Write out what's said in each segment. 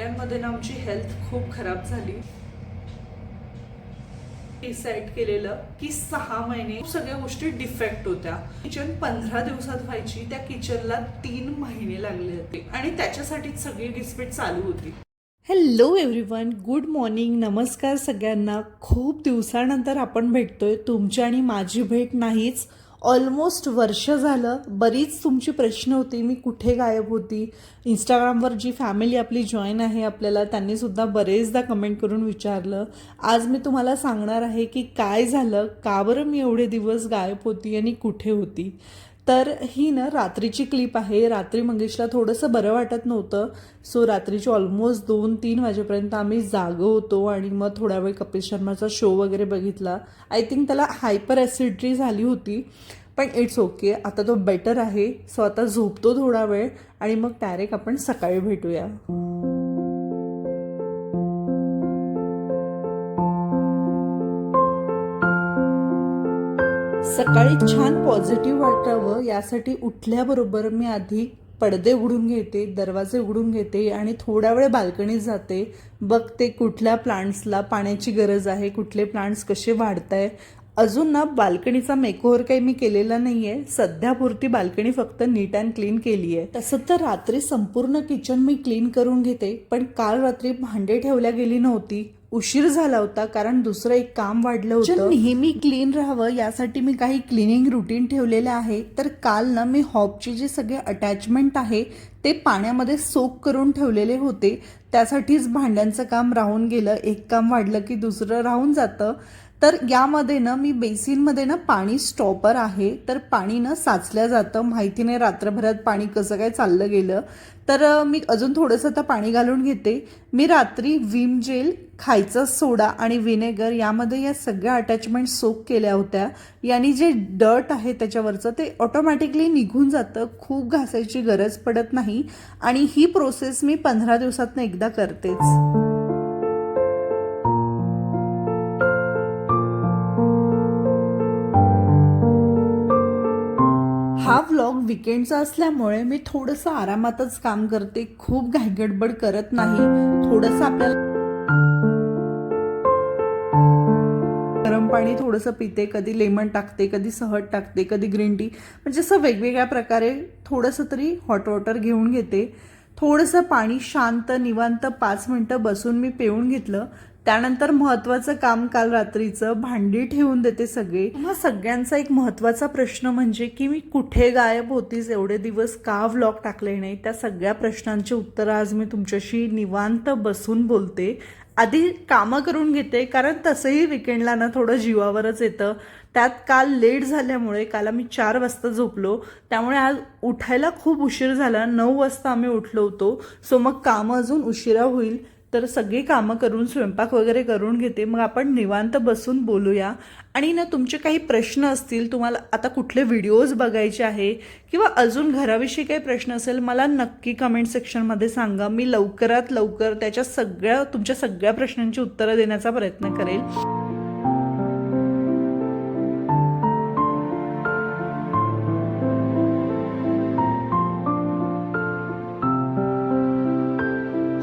सगळ्यांमध्ये ना आमची हेल्थ खूप खराब झाली. डिसाईड केलेलं की सहा महिने सगळ्या गोष्टी डिफेक्ट होत्या. किचन पंधरा दिवसात व्हायची त्या किचनला तीन महिने लागले होते आणि त्याच्यासाठीच सगळी डिस्प्यूट चालू होती. हॅलो एव्हरीवन गुड मॉर्निंग नमस्कार सगळ्यांना. खूप दिवसानंतर आपण भेटतोय. तुमची आणि माझी भेट नाहीच ऑलमोस्ट वर्ष झालं बरीच तुमची प्रश्न होती मी कुठे गायब होती? इंस्टाग्रामवर जी फॅमिली आपली जॉईन आहे आपल्याला त्यांनी सुद्धा बरेचदा कमेंट करून विचारलं. आज मी तुम्हाला सांगणार आहे की काय झालं का बरं मी एवढे दिवस गायब होती आणि कुठे होती? तर ही ना रात्रीची क्लिप आहे. रात्री मंगेशला थोडंसं बरं वाटत नव्हतं. सो रात्रीची ऑलमोस्ट दोन तीन वाजेपर्यंत आम्ही जागो होतो आणि मग थोडा वेळ कपिल शर्माचा शो वगैरे बघितला. आय थिंक त्याला हायपर ॲसिडिटी झाली होती पण इट्स ओके आता तो बेटर आहे. सो आता झोपतो थोडा वेळ आणि मग डायरेक्ट आपण सकाळी भेटूया. सकाळी छान पॉझिटिव्ह वाटावं यासाठी उठल्याबरोबर मी आधी पडदे उघडून घेते दरवाजे उघडून घेते आणि थोडा वेळ बाल्कनीत जाते. बघते कुठल्या प्लांट्सला पाण्याची गरज आहे कुठले प्लांट्स कसे वाढत आहे अजून ना बाल्कनीचा मेकओव्हर काही मी केलेला नाही आहे सध्यापुरती बाल्कनी फक्त नीट अँड क्लीन केली आहे तसं तर रात्री संपूर्ण किचन मी क्लीन करून घेते पण काल रात्री भांडे ठेवल्या गेली नव्हती. उशीर झाला होता कारण दुसरं एक काम वाढलं होतं. नेहमी क्लीन राहावं यासाठी मी काही क्लिनिंग रुटीन ठेवलेलं आहे. तर काल ना मी हॉबचे जे सगळे अटॅचमेंट आहे ते पाण्यामध्ये सोक करून ठेवलेले होते. त्यासाठीच भांड्यांचं काम राहून गेलं. एक काम वाढलं की दुसरं राहून जातं. तर यामध्ये ना मी बेसिनमध्ये ना पाणी स्टॉपर आहे. तर पाणी ना साचल्या जातं. माहिती नाही रात्रभरात पाणी कसं काय चाललं गेलं. तर मी अजून थोडंसं आता पाणी घालून घेते. मी रात्री विम जेल खायचा सोडा आणि विनेगर यामध्ये या सगळ्या अटॅचमेंट सोक केल्या होत्या. याने जे डर्ट आहे त्याच्यावरचं ते ऑटोमॅटिकली निघून जातं. खूप घासायची गरज पडत नाही. आणि ही प्रोसेस मी पंधरा दिवसातनं एकदा करतेच. हा व्लॉग विकेंडचा असल्यामुळे मी थोडंसं आरामातच काम करते. खूप घाईगडबड करत नाही. थोडंसं आपल्याला पाणी थोडंसं पिते कधी लेमन टाकते कधी सहट टाकते कधी ग्रीन टी. म्हणजे असं वेगवेगळ्या प्रकारे थोडंसं तरी हॉट वॉटर घेऊन घेते. थोडंसं पाणी शांत निवांत पाच मिनटं बसून मी पिऊन घेतलं. त्यानंतर महत्वाचं काम काल रात्रीचं भांडी ठेवून देते सगळे. मग सगळ्यांचा एक महत्त्वाचा प्रश्न म्हणजे की मी कुठे गायब होतीस एवढे दिवस का व्लॉग टाकले नाही? त्या सगळ्या प्रश्नांची उत्तरं आज मी तुमच्याशी निवांत बसून बोलते. आधी कामं करून घेते कारण तसंही विकेंडला ना थोडं जीवावरच येतं. त्यात काल लेट झाल्यामुळे काल आम्ही चार वाजता झोपलो. त्यामुळे आज उठायला खूप उशीर झाला. नऊ वाजता आम्ही उठलो होतो. सो मग कामं अजून उशिरा होईल. तर सगळी कामं करून स्वयंपाक वगैरे करून घेते. मग आपण निवांत बसून बोलूया. आणि ना तुमचे काही प्रश्न असतील तुम्हाला आता कुठले व्हिडिओज बघायचे आहे किंवा अजून घराविषयी काही प्रश्न असेल मला नक्की कमेंट सेक्शनमध्ये सांगा. मी लवकरात लवकर त्याच्या सगळ्या तुमच्या सगळ्या प्रश्नांची उत्तरं देण्याचा प्रयत्न करेल.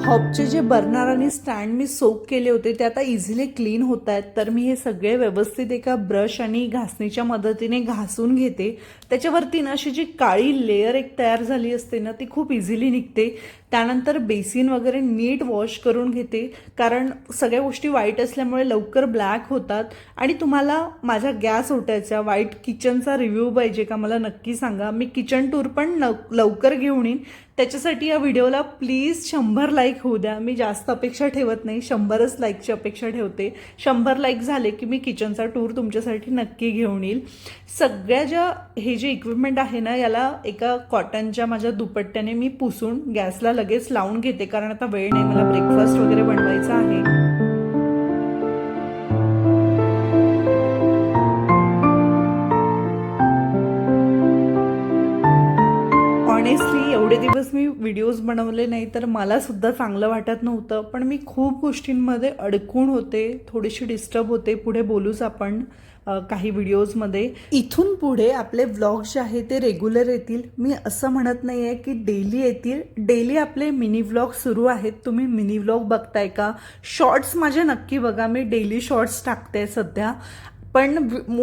हॉबचे जे बर्नर आणि स्टँड मी सोक केले होते ते आता इझिली क्लीन होत आहेत तर मी हे सगळे व्यवस्थित एका ब्रश आणि घासणीच्या मदतीने घासून घेते. त्याच्यावरती ना अशी जी काळी लेअर एक तयार झाली असते ना ती खूप इझिली निघते. त्यानंतर बेसिन वगैरे नीट वॉश करून घेते. कारण सगळ्या गोष्टी वाईट असल्यामुळे लवकर ब्लॅक होतात. आणि तुम्हाला माझ्या गॅस ओट्याच्या वाईट किचनचा रिव्ह्यू पाहिजे का मला नक्की सांगा. मी किचन टूर पण लवकर घेऊन येईन. त्याच्यासाठी या व्हिडिओला प्लीज शंभर लाईक होऊ द्या. मी जास्त अपेक्षा ठेवत नाही. शंभरच लाईकची अपेक्षा ठेवते. शंभर लाईक झाले की मी किचनचा टूर तुमच्यासाठी नक्की घेऊन येईल. सगळ्या ज्या हे जे इक्विपमेंट आहे ना याला एका कॉटनच्या माझ्या दुपट्ट्याने मी पुसून गॅसला लगेच लावून घेते कारण आता वेळ नाही मला ब्रेकफास्ट वगैरे बनवायचा आहे. ऑनेस्टली एवढे दिवस मी व्हिडिओज बनवले नाही तर मला सुद्धा चांगलं वाटत नव्हतं. पण मी खूप गोष्टींमध्ये अडकून होते थोडीशी डिस्टर्ब होते पुढे बोलूच आपण. काही व्हिडिओजमध्ये. इथून पुढे आपले व्लॉग जे आहे ते रेग्युलर येतील. मी असं म्हणत नाही आहे की डेली येतील. डेली आपले मिनी व्लॉग सुरू आहेत. तुम्ही मिनी व्लॉग बघताय का? शॉर्ट्स माझे नक्की बघा. मी डेली शॉर्ट्स टाकते सध्या. पण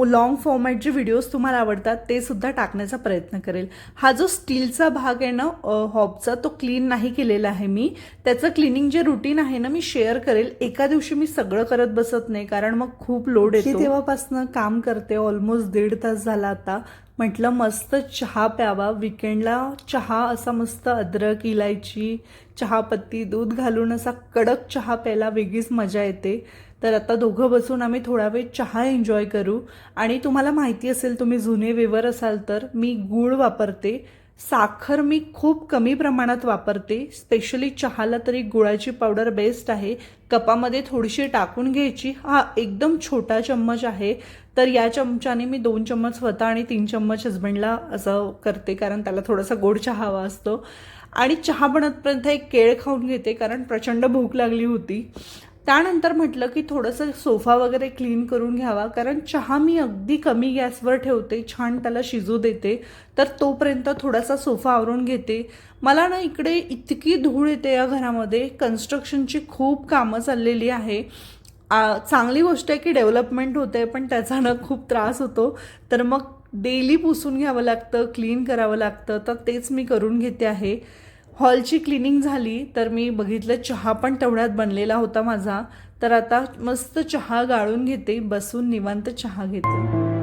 लॉंग फॉर्मॅट जे व्हिडिओज तुम्हाला आवडतात ते सुद्धा टाकण्याचा प्रयत्न करेल. हा जो स्टीलचा भाग आहे ना हॉबचा तो क्लीन नाही केलेला आहे मी. त्याचं क्लिनिंग जे रुटीन आहे ना मी शेअर करेल. एका दिवशी मी सगळं करत बसत नाही कारण मग खूप लोड येतो. तेव्हापासून काम करते ऑलमोस्ट दीड तास झाला आता. म्हटलं मस्त चहा प्यावा. विकेंडला चहा असा मस्त अद्रक इलायची चहापत्ती दूध घालून असा कडक चहा प्यायला वेगळीच मजा येते. तर आता दोघं बसून आम्ही थोडा वेळ चहा एन्जॉय करू. आणि तुम्हाला माहिती असेल तुम्ही जुने वेवर असाल तर मी गूळ वापरते. साखर मी खूप कमी प्रमाणात वापरते. स्पेशली चहाला तरी गुळाची पावडर बेस्ट आहे. कपामध्ये थोडीशी टाकून घ्यायची. हा एकदम छोटा चम्मच आहे. तर या चमच्याने मी दोन चम्मच स्वतः आणि तीन चम्मच हजबंडला असं करते कारण त्याला थोडासा गोड चहा हवा असतो. आणि चहा बनतपर्यंत एक केळ खाऊन घेते कारण प्रचंड भूक लागली होती. त्यानंतर म्हटलं की थोडंसं सोफा वगैरे क्लीन करून घ्यावा कारण चहा मी अगदी कमी गॅसवर ठेवते छान त्याला शिजू देते तर तोपर्यंत थोडासा सोफा आवरून घेते. मला ना इकडे इतकी धूळ येते या घरामध्ये कन्स्ट्रक्शनची खूप कामं चाललेली आहे. चांगली गोष्ट आहे की डेव्हलपमेंट होते पण त्याचा ना खूप त्रास होतो. तर मग डेली पुसून घ्यावं लागतं क्लीन करावं लागतं तर तेच मी करून घेते आहे. हॉलची क्लिनिंग झाली तर मी बघितलं चहा पण तेवढ्यात बनलेला होता माझा. तर आता मस्त चहा गाळून घेते बसून निवांत चहा घेते.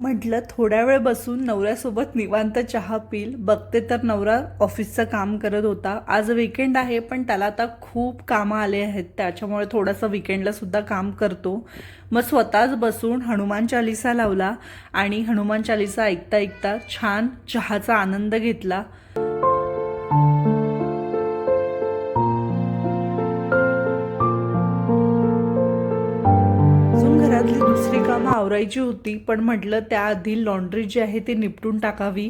म्हटलं थोड्या वेळ बसून नवऱ्यासोबत निवांत चहा पिल. बघते तर नवरा ऑफिसचं काम करत होता. आज विकेंड आहे पण त्याला आता खूप कामं आले आहेत. त्याच्यामुळे थोडंसं विकेंडला सुद्धा काम करतो. मग स्वतःच बसून हनुमान चालिसा लावला आणि हनुमान चालिसा ऐकता ऐकता छान चहाचा आनंद घेतला. दुसरी कामं आवरायची होती पण म्हटलं त्याआधी लॉन्ड्री जी आहे ती निपटून टाकावी.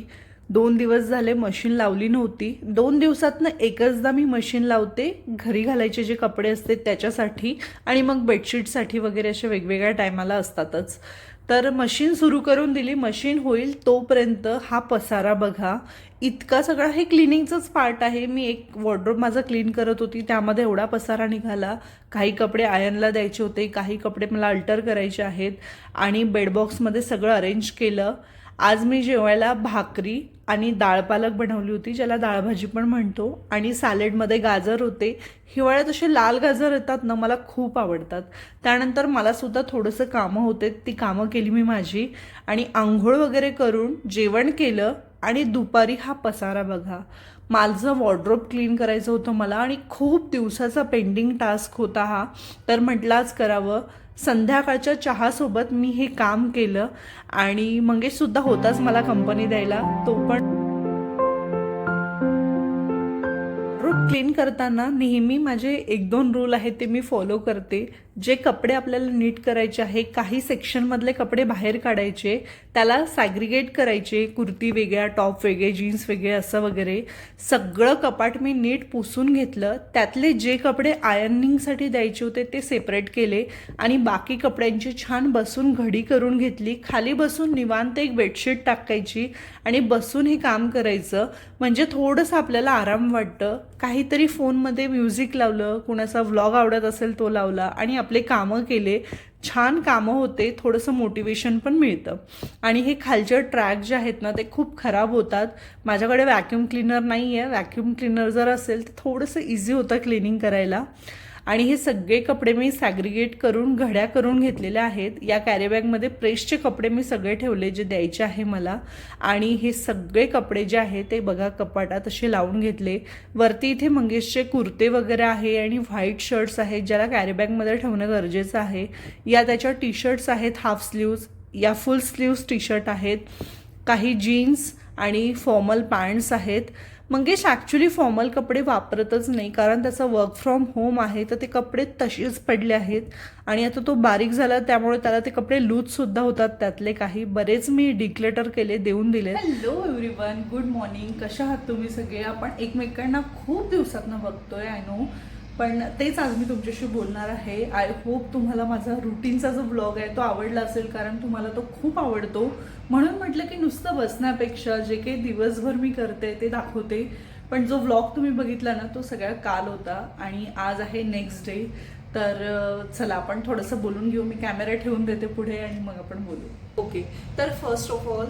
दोन दिवस झाले मशीन लावली नव्हती. दोन दिवसातनं एकचदा मी मशीन लावते घरी घालायचे जे कपडे असते त्याच्यासाठी आणि मग बेडशीटसाठी वगैरे असे वेगवेगळ्या टायमाला असतातच. तर मशीन सुरू करून दिली. मशीन होईल तोपर्यंत हा पसारा बघा. इतका सगळा हे क्लिनिंगचंच पार्ट आहे. मी एक वॉर्ड्रोब माझा क्लीन करत होती. त्यामध्ये एवढा पसारा निघाला. काही कपडे आयनला द्यायचे होते. काही कपडे मला अल्टर करायचे आहेत. आणि बेडबॉक्समध्ये सगळं अरेंज केलं. आज मी जेवायला भाकरी आणि डाळ पालक बनवली होती ज्याला डाळभाजी पण म्हणतो. आणि सॅलेडमध्ये गाजर होते. हिवाळ्यात असे लाल गाजर येतात ना मला खूप आवडतात. त्यानंतर मला सुद्धा थोडंसं कामं होते. ती कामं केली मी माझी. आणि आंघोळ वगैरे करून जेवण केलं. आणि दुपारी हा पसारा बघा. माझं वॉर्ड्रोब क्लीन करायचं होतं मला. आणि खूप दिवसाचा पेंडिंग टास्क होता हा. तर म्हटलं आज करावं. संध्याकाळच्या चहासोबत मी हे काम केलं आणि मंगेशसुद्धा होताच मला कंपनी द्यायला. तो पण रूम क्लीन करताना नेहमी माझे एक दोन रूल आहेत ते मी फॉलो करते. जे कपडे आपल्याला नीट करायचे आहे काही सेक्शनमधले कपडे बाहेर काढायचे त्याला सॅग्रिगेट करायचे कुर्ती वेगळ्या टॉप वेगळे जीन्स वेगळे असं वगैरे. सगळं कपाट मी नीट पुसून घेतलं. त्यातले जे कपडे आयर्निंगसाठी द्यायचे होते ते सेपरेट केले आणि बाकी कपड्यांची छान बसून घडी करून घेतली. खाली बसून निवांत एक बेडशीट टाकायची आणि बसून हे काम करायचं. म्हणजे थोडंसं आपल्याला आराम वाटतं. काहीतरी फोनमध्ये म्युझिक लावलं कुणाचा व्लॉग आवडत असेल तो लावला आणि आपले कामं केले छान कामं होते थोडंसं मोटिवेशन पण मिळतं. आणि हे खालचे ट्रॅक जे आहेत ना ते खूप खराब होतात. माझ्याकडे व्हॅक्यूम क्लीनर नाही आहे व्हॅक्यूम क्लीनर जर असेल तर थोडंसं इझी होतं क्लिनिंग करायला. आणि हे सगळे कपडे मी सॅग्रिगेट करून घड्या करून घेतलेल्या आहेत. या कॅरीबॅगमध्ये प्रेसचे कपडे मी सगळे ठेवले जे द्यायचे आहे मला. आणि हे सगळे कपडे जे आहे ते बघा कपाटात असे लावून घेतले. वरती इथे मंगेशचे कुर्ते वगैरे आहे आणि व्हाईट शर्ट्स आहेत ज्याला कॅरीबॅगमध्ये ठेवणं गरजेचं आहे. या त्याच्या टी शर्ट्स आहेत हाफ स्लीव्ज या फुल स्लीव्ज टी शर्ट आहेत. काही जीन्स आणि फॉर्मल पॅन्ट्स आहेत. मंगेश ॲक्च्युली फॉर्मल कपडे वापरतच नाही कारण त्याचं वर्क फ्रॉम होम आहे तर ते कपडे तसेच पडले आहेत. आणि आता तो बारीक झाला त्यामुळे त्याला ते कपडे लूजसुद्धा होतात त्यातले काही. बरेच मी डिक्लेटर केले देऊन दिले हॅलो एव्हरीवन गुड मॉर्निंग कशा आहात तुम्ही सगळे? आपण एकमेकांना खूप दिवसातनं बघतोय आय नो पण तेच आज मी तुमच्याशी बोलणार आहे. आय होप तुम्हाला माझा रुटीनचा जो ब्लॉग आहे तो आवडला असेल कारण तुम्हाला तो खूप आवडतो. म्हणून म्हटलं की नुसतं बसण्यापेक्षा जे काही दिवसभर मी करते ते दाखवते. पण जो व्लॉग तुम्ही बघितला ना तो सगळा काल होता आणि आज आहे नेक्स्ट डे तर चला आपण थोडंसं बोलून घेऊ. मी कॅमेरा ठेवून देते पुढे आणि मग आपण बोलू. ओके तर first of all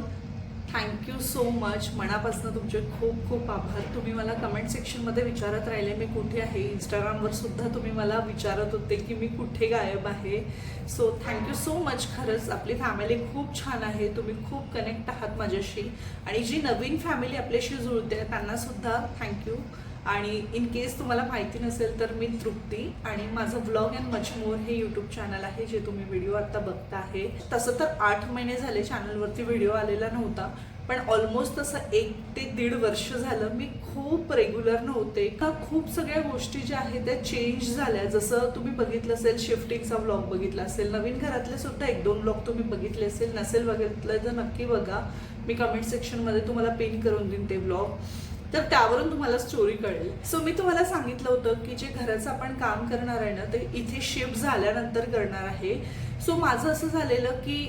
thank you so much मनापासून तुमचे खूप खूप आभार. तुम्ही मला कमेंट सेक्शनमध्ये विचारत राहिले. मी कुठे आहे? इंस्टाग्रामवर सुद्धा तुम्ही मला विचारत होते की मी कुठे गायब आहे? सो थँक्यू सो मच खरंच. आपली फॅमिली खूप छान आहे. तुम्ही खूप कनेक्ट आहात माझ्याशी. आणि जी नवीन फॅमिली आपल्याशी जुळते त्यांना सुद्धा थँक्यू आणि इन केस तुम्हाला माहिती नसेल तर मी तृप्ती आणि माझं व्लॉग अँड मच मोर हे यूट्यूब चॅनल आहे जे तुम्ही व्हिडिओ आता बघता आहे. तसं तर आठ महिने झाले चॅनलवरती व्हिडिओ आलेला नव्हता पण ऑलमोस्ट तसं एक ते दीड वर्ष झालं मी खूप रेग्युलर नव्हते. का खूप सगळ्या गोष्टी ज्या आहेत त्या चेंज झाल्या. जसं तुम्ही बघितलं असेल शिफ्टिंगचा व्लॉग बघितला असेल नवीन घरातले सुद्धा एक दोन व्लॉग तुम्ही बघितले असेल नसेल बघितलं तर नक्की बघा. मी कमेंट सेक्शनमध्ये तुम्हाला पिन करून देईन ते व्लॉग तर त्यावरून तुम्हाला स्टोरी कळेल. सो मी तुम्हाला सांगितलं होतं की जे घराचं आपण काम करणार आहे ना ते इथे शिफ्ट झाल्यानंतर करणार आहे. सो माझं असं झालेलं की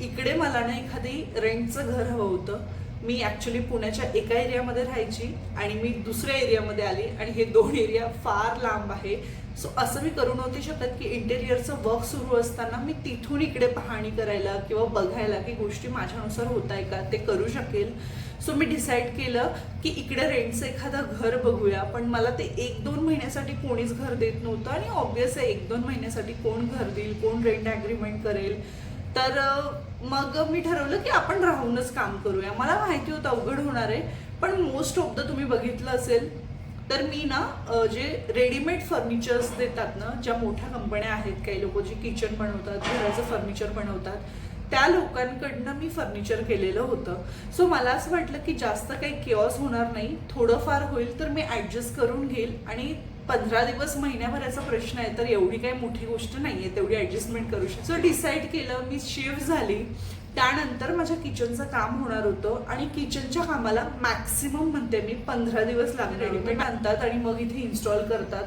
इकडे मला ना एखादी रेंटचं घर हवं होतं. मी ॲक्च्युली पुण्याच्या एका एरियामध्ये राहायची आणि मी दुसऱ्या एरियामध्ये आली आणि हे दोन एरिया फार लांब आहे. सो असं मी करू नव्हते शकत की इंटेरियरचं वर्क सुरू असताना मी तिथून इकडे पाहणी करायला किंवा बघायला की गोष्टी माझ्यानुसार होत आहे का ते करू शकेल. सो मी डिसाईड केलं की इकडे रेंटचं एखादं घर बघूया. पण मला ते एक दोन महिन्यासाठी कोणीच घर देत नव्हतं आणि ऑब्विस आहे एक दोन महिन्यासाठी कोण घर देईल कोण रेंट ॲग्रीमेंट करेल. तर मग मी ठरवलं की आपण राहूनच काम करूया. मला माहिती होतं अवघड होणार आहे पण मोस्ट ऑफ द तुम्ही बघितलं असेल तर मी ना जे रेडीमेड फर्निचर्स देतात ना ज्या मोठ्या कंपन्या आहेत काही लोक जे किचन बनवतात घराचं फर्निचर बनवतात त्या लोकांकडनं मी फर्निचर केलेलं होतं. सो मला असं वाटलं की जास्त काही किऑस होणार नाही. थोडंफार होईल तर मी ॲडजस्ट करून घेईल. आणि पंधरा दिवस महिन्याभराचा प्रश्न आहे तर एवढी काही मोठी गोष्ट नाही आहे तेवढी ॲडजस्टमेंट करू शकतो. सो डिसाईड केलं मी शिफ्ट झाली. त्यानंतर माझ्या किचनचं काम होणार होतं. आणि किचनच्या कामाला मॅक्सिमम म्हणते मी पंधरा दिवस लागले रेडीमेड आणतात आणि मग इथे इन्स्टॉल करतात.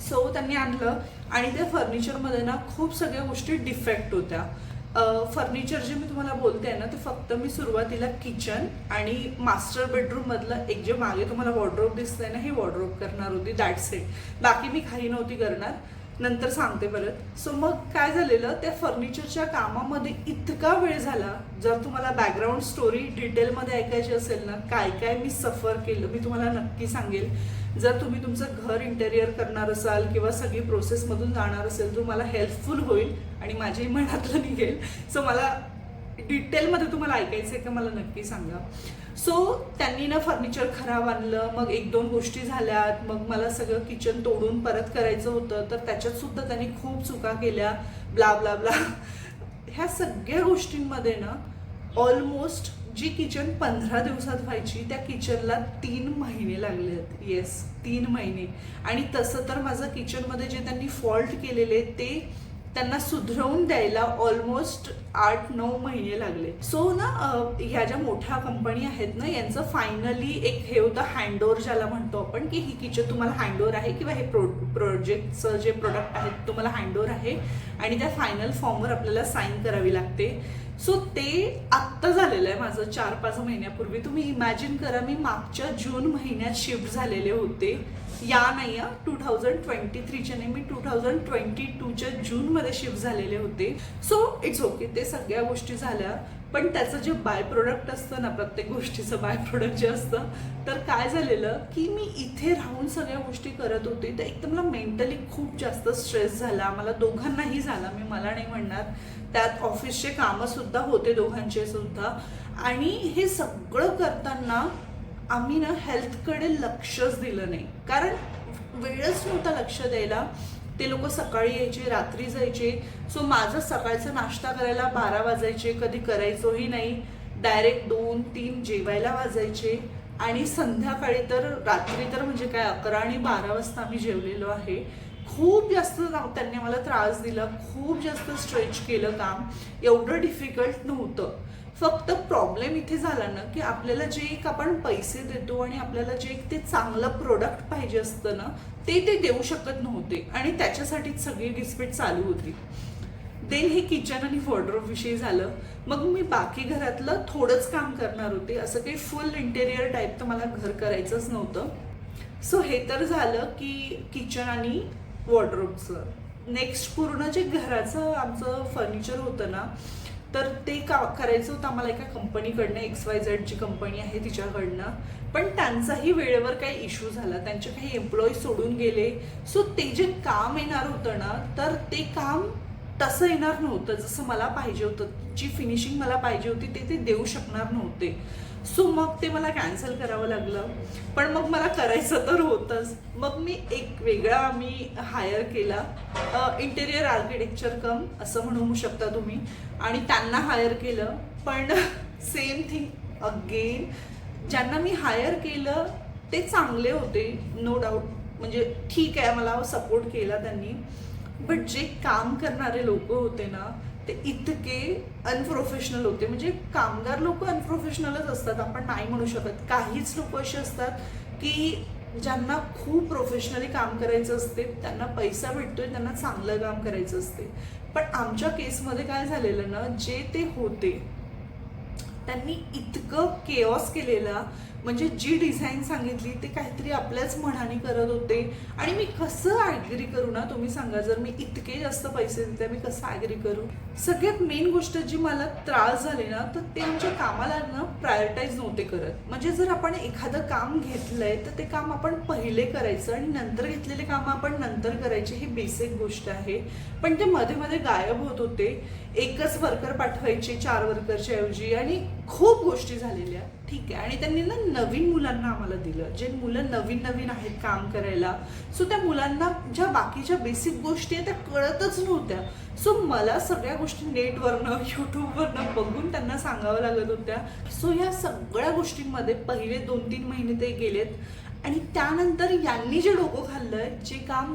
सो त्यांनी आणलं. आणि त्या फर्निचरमध्ये ना खूप सगळ्या गोष्टी डिफेक्ट होत्या. फर्निचर जे मी तुम्हाला बोलते ना ते फक्त मी सुरुवातीला किचन आणि मास्टर बेडरूम मधलं एक जे मागे तुम्हाला वॉर्ड्रोब दिसतंय ना हे वॉर्ड्रोब करणार होती दॅट सेट बाकी मी काही नव्हती करणार. नंतर सांगते परत. सो मग काय झालेलं? त्या फर्निचरच्या कामामध्ये इतका वेळ झाला. जर तुम्हाला बॅकग्राऊंड स्टोरी डिटेलमध्ये ऐकायची असेल ना काय काय मी सफर केलं मी तुम्हाला नक्की सांगेल. जर तुम्ही तुमचं घर इंटेरियर करणार असाल किंवा सगळी प्रोसेसमधून जाणार असेल तर मला हेल्पफुल होईल आणि माझ्याही मनातलं निघेल. सो मला डिटेलमध्ये तुम्हाला ऐकायचं आहे का मला नक्की सांगा. सो त्यांनी ना फर्निचर खराब आणलं मग एक दोन गोष्टी झाल्यात मग मला सगळं किचन तोडून परत करायचं होतं तर त्याच्यात सुद्धा त्यांनी खूप चुका केल्या ब्ला ब्ला ब्ला ह्या सगळ्या गोष्टींमध्ये ना ऑलमोस्ट जी किचन पंधरा दिवसात व्हायची त्या किचनला तीन महिने लागले आहेत. येस तीन महिने. आणि तसं तर माझं किचनमध्ये जे त्यांनी फॉल्ट केलेले ते त्यांना सुधरवून द्यायला ऑलमोस्ट आठ नऊ महिने लागले. सो ना ह्या ज्या मोठ्या कंपनी आहेत ना यांचं फायनली एक हे होतं हँडओवर ज्याला म्हणतो आपण की ही किचन तुम्हाला हँडओवर आहे किंवा हे प्रो प्रोजेक्टचं जे प्रोडक्ट आहेत तुम्हाला हँडओवर आहे आणि त्या फायनल फॉर्मवर आपल्याला साईन करावी लागते. सो ते आत्ता झालेलं आहे माझं चार पाच महिन्यापूर्वी. तुम्ही इमॅजिन करा मी मागच्या जून महिन्यात शिफ्ट झालेले होते. या नाही टू थाउजंड ट्वेंटी थ्रीच्या नाही मी टू थाउजंड ट्वेंटी टूच्या जूनमध्ये शिफ्ट झालेले होते. सो इट्स ओके ते सगळ्या गोष्टी झाल्या. पण त्याचं जे बाय प्रोडक्ट असतं ना प्रत्येक गोष्टीचं बाय प्रोडक्ट जे असतं तर काय झालेलं की मी इथे राहून सगळ्या गोष्टी करत होते. तर एकदम मला मेंटली खूप जास्त स्ट्रेस झाला. मला दोघांनाही झाला. मी मला नाही म्हणणार. त्यात ऑफिसचे कामंसुद्धा होते दोघांचे सुद्धा. आणि हे सगळं करताना आम्ही ना हेल्थकडे लक्षच दिलं नाही. कारण वेळच नव्हता लक्ष द्यायला. ते लोक सकाळी यायचे रात्री जायचे. सो माझं सकाळचा नाश्ता करायला बारा वाजायचे कधी करायचोही नाही. डायरेक्ट दोन तीन जेवायला वाजायचे. आणि संध्याकाळी तर रात्री तर म्हणजे काय अकरा आणि बारा वाजता आम्ही जेवलेलो आहे. खूप जास्त त्यांनी मला त्रास दिला. खूप जास्त स्ट्रेच केलं काम. एवढं डिफिकल्ट नव्हतं. फक्त प्रॉब्लेम इथे झाला ना की आपल्याला जे एक आपण पैसे देतो आणि आपल्याला जे एक ते चांगलं प्रोडक्ट पाहिजे असतं ना ते ते देऊ शकत नव्हते. आणि त्याच्यासाठीच सगळी डिस्प्यूट चालू होती. देन हे किचन आणि वॉर्ड्रोब विषयी झालं. मग मी बाकी घरातलं थोडंच काम करणार होते. असं काही फुल इंटेरियर टाईप तर मला घर करायचंच नव्हतं. सो हे तर झालं की किचन आणि वॉर्ड्रोबचं नेक्स्ट पूर्ण जे घराचं आमचं फर्निचर होतं ना तर ते का करायचं होतं? आम्हाला एका कंपनीकडनं एक्स वाय झेडची कंपनी आहे तिच्याकडनं. पण त्यांचाही वेळेवर काही इश्यू झाला. त्यांचे काही एम्प्लॉई सोडून गेले. सो ते जे काम येणार होतं ना तर ते काम तसं येणार नव्हतं. जसं मला पाहिजे होतं जी फिनिशिंग मला पाहिजे होती ते ते देऊ शकणार नव्हते. सो मग ते मला कॅन्सल करावं लागलं. पण मग मला करायचं तर होतंच. मग मी एक वेगळा मी हायर केला इंटेरियर आर्किटेक्चर कम असं म्हणू शकता तुम्ही. आणि त्यांना हायर केलं. पण सेम थिंग अगेन ज्यांना मी हायर केलं ते चांगले होते नो डाऊट म्हणजे ठीक आहे मला सपोर्ट केला त्यांनी. बट जे काम करणारे लोक होते ना ते इतके अनप्रोफेशनल होते. म्हणजे कामगार लोक अनप्रोफेशनलच असतात. आपण नाही म्हणू शकत. काहीच लोक असे असतात की ज्यांना खूप प्रोफेशनली काम करायचं असते त्यांना पैसा भेटतोय त्यांना चांगलं काम करायचं असते. पण आमच्या केसमध्ये काय झालेलं ना जे ते होते त्यांनी इतकं केऑस केलेला म्हणजे जी डिझाईन सांगितली ते काहीतरी आपल्याच मनाने करत होते. आणि मी कसं ॲग्री करू ना तुम्ही सांगा. जर मी इतके जास्त पैसे दिले मी कसं ॲग्री करू? सगळ्यात मेन गोष्ट जी मला त्रास झाली ना तर ते आमच्या कामाला ना प्रायोरिटाईज नव्हते करत. म्हणजे जर आपण एखादं काम घेतलंय तर ते काम आपण पहिले करायचं आणि नंतर घेतलेले काम आपण नंतर करायचे ही बेसिक गोष्ट आहे. पण ते मध्ये मध्ये गायब होत होते. एकच वर्कर पाठवायचे चार वर्करच्या ऐवजी आणि खूप गोष्टी झालेल्या. ठीक आहे. आणि त्यांनी ना नवीन मुलांना आम्हाला दिलं. जे मुलं नवीन नवीन आहेत काम करायला. सो त्या मुलांना ज्या बाकीच्या बेसिक गोष्टी आहेत त्या कळतच नव्हत्या. सो मला सगळ्या गोष्टी नेटवरनं यूट्यूबवरनं बघून त्यांना सांगावं लागत होत्या. सो ह्या सगळ्या गोष्टींमध्ये पहिले दोन तीन महिने ते गेलेत. आणि त्यानंतर यांनी जे डोकं खाल्लं जे काम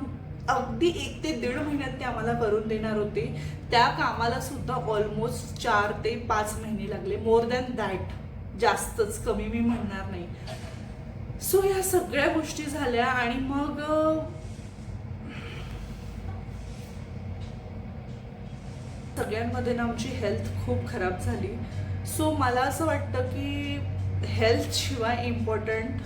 अगदी एक ते दीड महिन्यात ते आम्हाला करून देणार होते. त्या कामाला सुद्धा ऑलमोस्ट चार ते पाच महिने लागले. मोर दॅन दॅट जास्तच कमी मी म्हणणार नाही. सो ह्या सगळ्या गोष्टी झाल्या आणि मग सगळ्यांमध्ये ना आमची हेल्थ खूप खराब झाली. सो मला असं वाटतं की हेल्थ शिवाय इम्पॉर्टंट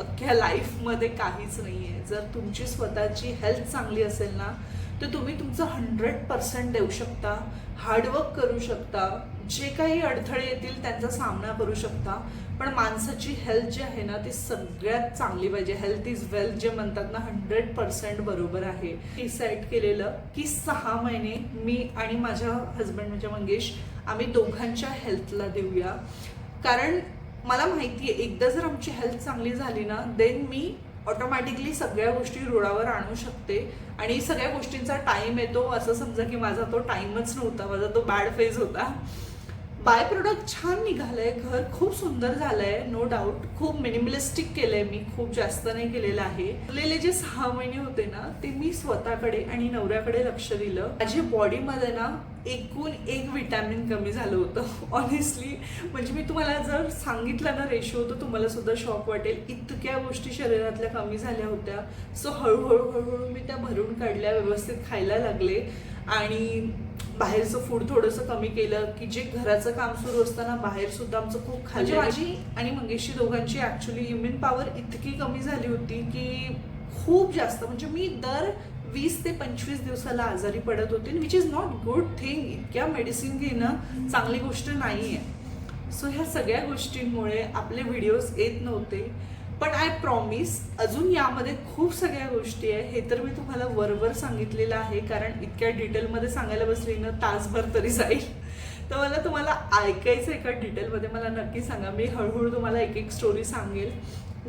अख्ख्या लाईफमध्ये काहीच नाही आहे जर तुमची स्वतःची हेल्थ चांगली असेल ना तर तुम्ही तुमचं हंड्रेड पर्सेंट देऊ शकता हार्डवर्क करू शकता जे काही अडथळे येतील त्यांचा सामना करू शकता. पण माणसाची हेल्थ जी आहे ना ती सगळ्यात चांगली पाहिजे. हेल्थ इज वेल्थ जे म्हणतात ना हंड्रेड पर्सेंट बरोबर आहे. डिसाईड केलेलं की सहा महिने मी आणि माझ्या हजबंड म्हणजे मंगेश आम्ही दोघांच्या हेल्थला देऊया. कारण मला माहिती आहे एकदा जर आमची हेल्थ चांगली झाली ना देन मी ऑटोमॅटिकली सगळ्या गोष्टी रुळावर आणू शकते. आणि सगळ्या गोष्टींचा टाईम येतो. असं समजा की माझा तो टाईमच नव्हता माझा तो बॅड फेज होता. बाय प्रोडक्ट छान निघालंय घर खूप सुंदर झालंय नो डाऊट खूप मिनिमलिस्टिक केलंय मी खूप जास्त नाही केलेलं आहे. उरलेले जे सहा महिने होते ना ते मी स्वतःकडे आणि नवऱ्याकडे लक्ष दिलं. माझ्या बॉडीमध्ये ना एकूण एक विटॅमिन कमी झालं होतं. ऑनेस्टली म्हणजे मी तुम्हाला जर सांगितलं ना रेशो तर तुम्हाला सुद्धा शॉक वाटेल. इतक्या गोष्टी शरीरातल्या कमी झाल्या होत्या. सो हळूहळू हळूहळू मी त्या भरून काढल्या व्यवस्थित खायला लागले. आणि बाहेरचं फूड थोडंसं कमी केलं की जे घराचं काम सुरू असताना बाहेर सुद्धा आमचं खूप खाली माझी आणि मंगेशची दोघांची ऍक्च्युली ह्युमन पॉवर इतकी कमी झाली होती की खूप जास्त. म्हणजे मी दर वीस ते पंचवीस दिवसाला आजारी पडत होते which is not good thing इतक्या मेडिसिन घेणं चांगली गोष्ट नाही आहे सो ह्या सगळ्या गोष्टींमुळे आपले व्हिडिओज येत नव्हते. पण आय प्रॉमिस अजून यामध्ये खूप सगळ्या गोष्टी आहे हे तर मी तुम्हाला वरवर सांगितलेलं आहे कारण इतक्या डिटेलमध्ये सांगायला बसली ना तासभर तरी जाईल. तर मला तुम्हाला ऐकायचं आहे का डिटेलमध्ये मला नक्की सांगा. मी हळूहळू तुम्हाला एक एक स्टोरी सांगेल.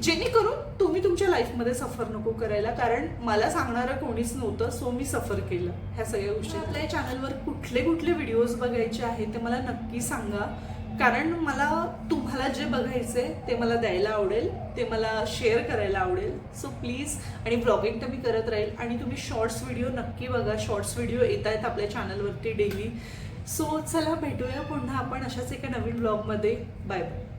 जेणेकरून तुम्ही तुमच्या लाईफमध्ये सफर नको करायला कारण मला सांगणारं कोणीच नव्हतं सो मी सफर केलं. ह्या सगळ्या गोष्टी. आपल्या चॅनलवर कुठले कुठले व्हिडिओज बघायचे आहेत ते मला नक्की सांगा. कारण मला तुम्हाला जे बघायचंय ते मला द्यायला आवडेल ते मला शेअर करायला आवडेल. सो प्लीज आणि ब्लॉगिंग तर मी करत राहील. आणि तुम्ही शॉर्ट्स व्हिडिओ नक्की बघा. शॉर्ट्स व्हिडिओ येत आहेत आपल्या चॅनलवरती डेली सो चला भेटूया पुन्हा आपण अशाच एका नवीन ब्लॉगमध्ये बाय बाय